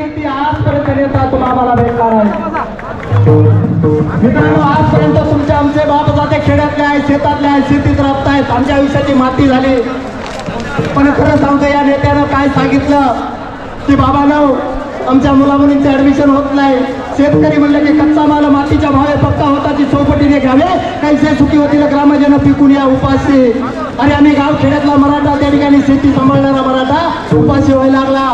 आजपर्यंत नेता आम्हाला भेटणार आहे. मित्रांनो आजपर्यंत तुमचे आमचे बाप जाते खेड्यातले आहेत शेतातले आहेत शेतीत आहेत. आमच्या आयुष्याची माती झाली. पण खरं सांगतो या नेत्यानं काय सांगितलं? की बाबांनो आमच्या मुला मुलींचे ऍडमिशन होत नाही. शेतकरी म्हणलं की कच्चा माल मातीच्या भावे पक्का होताची चौपटीने घ्यावे. कैसे सुखी होतील ग्रामजन पिकून या उपाशी. अरे आम्ही गाव खेड्यातला मराठा त्या ठिकाणी शेती सांभाळणारा मराठा उपाशी व्हायला लागला.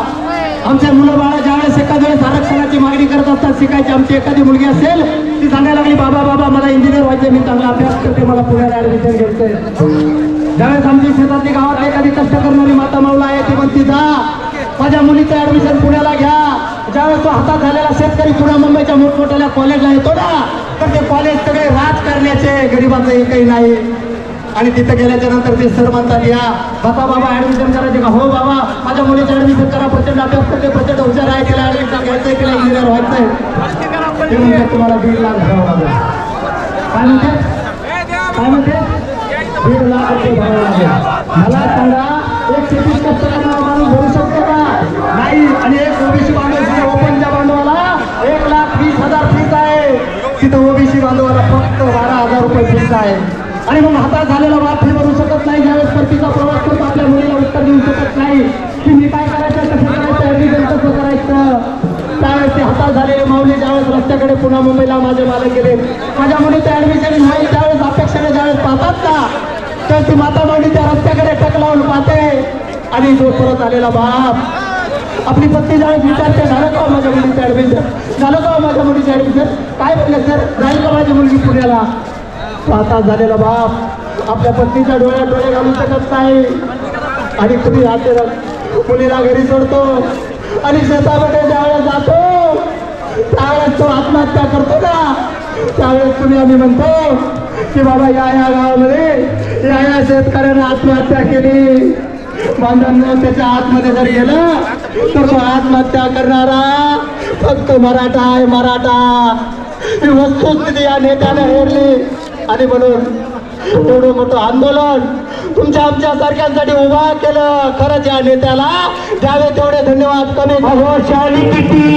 आमच्या मुलं बाळा ज्यावेळेस एखाद्या आरक्षणाची मागणी करत असतात शिकायची आमची एखादी मुलगी असेल ती सांगायला लागली बाबा बाबा मला इंजिनियर व्हायचे मी चांगला अभ्यास करते मला पुण्याला ऍडमिशन घ्यायचंय. ज्यावेळेस आमची शेतातली गावात एखादी कष्ट करणारी माता माऊला आहे ती म्हणती जा माझ्या मुलीचं ऍडमिशन पुण्याला घ्या. ज्यावेळेस तो हातात झालेला शेतकरी पुण्या मुंबईच्या मोठमोठ्या कॉलेजला येतो ना तर ते कॉलेज सगळे राजकारण्याचे गरिबाचं काही नाही. आणि तिथं गेल्याच्यानंतर ते सर म्हणतात या बाबा बाबा ऍडमिशन करायचे का? हो बाबा माझ्या मुलीचं ऍडमिशन करा प्रचंड अभ्यास करते प्रचंड हुशार आहे तिला ऍडमिशन घ्यायचंय तिला इंजिनियर व्हायचंय. ते म्हणतात तुम्हाला दीड लाख भरावं लागेल. काय म्हणते? काय म्हणते? दीड लाख रुपये भरावं लागेल. मला सांगा एक शेतीत कष्ट माणूस भरू शकतो का? नाही आणि एक ओबीसी बांधव ओपनच्या बांधवाला एक लाख वीस हजार फीस आहे. तिथं ओबीसी बांधवाला फक्त बारा हजार रुपये फीस आहे. आणि मग हातात झालेला बाप हे भरू शकत नाही. ज्यावेळेस परतीचा प्रवास करतो आपल्या मुलीला उत्तर देऊ शकत नाही. की मी काय करायचं कसं करायचं कसं करायचं. त्यावेळेस ते हातात झालेले माऊली ज्यावेळेस रस्त्याकडे पुन्हा मुंबईला माझे मालक गेले. माझ्या मुलीचं ऍडमिशन नाही त्यावेळेस अपेक्षेने ज्यावेळेस पाहतात ना तर ती माता माऊली त्या रस्त्याकडे टक लावून पाहते. आणि जो परत आलेला बाप आपली पत्नी ज्यावेळेस विचारते झालं का हो माझ्या मुलीचं ऍडमिशन झालं का हो माझ्या मुलीचं ऍडमिशन काय म्हणलं सर जाईल का माझी मुलगी पुण्याला? आता झालेला बाप. आपल्या पत्नीच्या डोळ्यात डोळे घालू शकत नाही. आणि कुणी राहते मुलीला घरी सोडतो. आणि शेतामध्ये ज्यावेळेस जातो त्यावेळेस तो आत्महत्या करतो ना. त्यावेळेस तुम्ही आम्ही म्हणतो की बाबा या या गावामध्ये या या शेतकऱ्यानं आत्महत्या केली. बांधवांनो त्याच्या आतमध्ये जर गेलं तर तो आत्महत्या करणारा फक्त मराठा आहे मराठा. ही वस्तुस्थिती या नेत्याने हेरली. आणि म्हणून एवढं मोठं आंदोलन तुमच्या आमच्या सारख्यांसाठी उभा केलं. खरंच या नेत्याला द्यावे तेवढे धन्यवाद. कमी शाली किती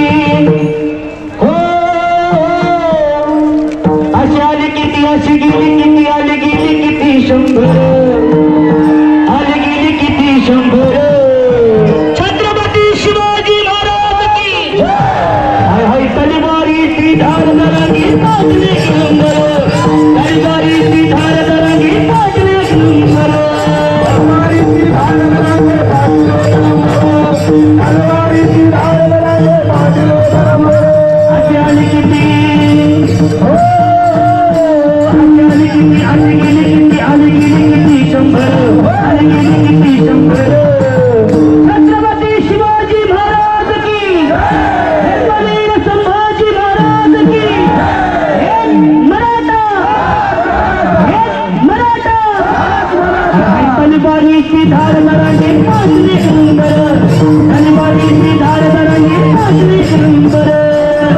तलवारीची धार दरांगी पाजली शंभर तलवारीची धार दरांगी पाजली धार धार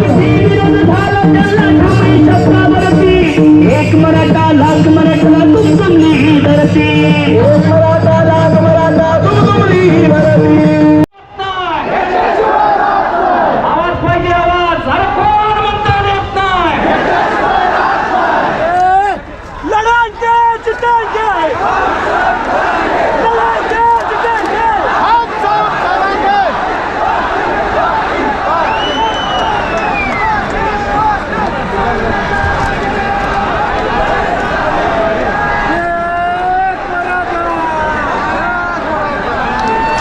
किती विरोध झाला शब्दावरती एक मराठा लाख मराठा तुमची धरती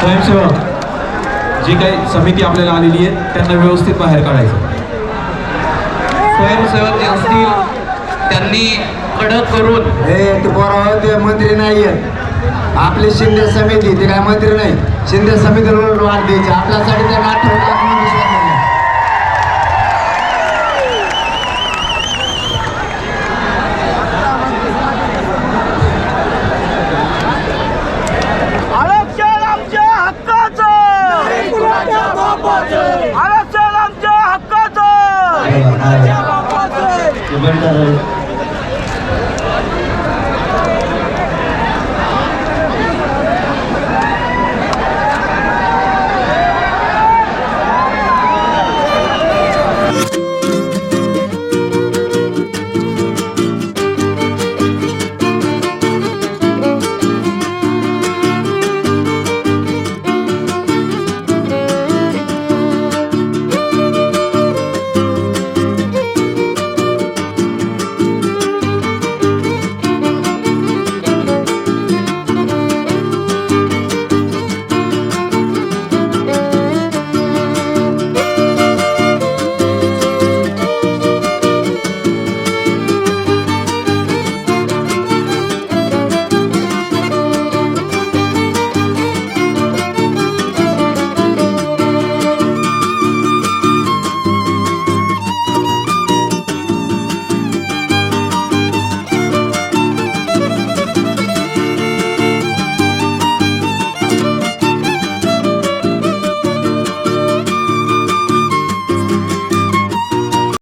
स्वयंसेवक जी काही समिती आपल्याला आलेली आहे त्यांना व्यवस्थित बाहेर काढायचं. स्वयंसेवक जे असतील त्यांनी कडक करून हे ते पोराव ते मंत्री नाही आहेत आपली शिंदे समिती ते काय मंत्री नाही. शिंदे समितीला वाट द्यायची. आपल्यासाठी त्यांना आठवण bên đời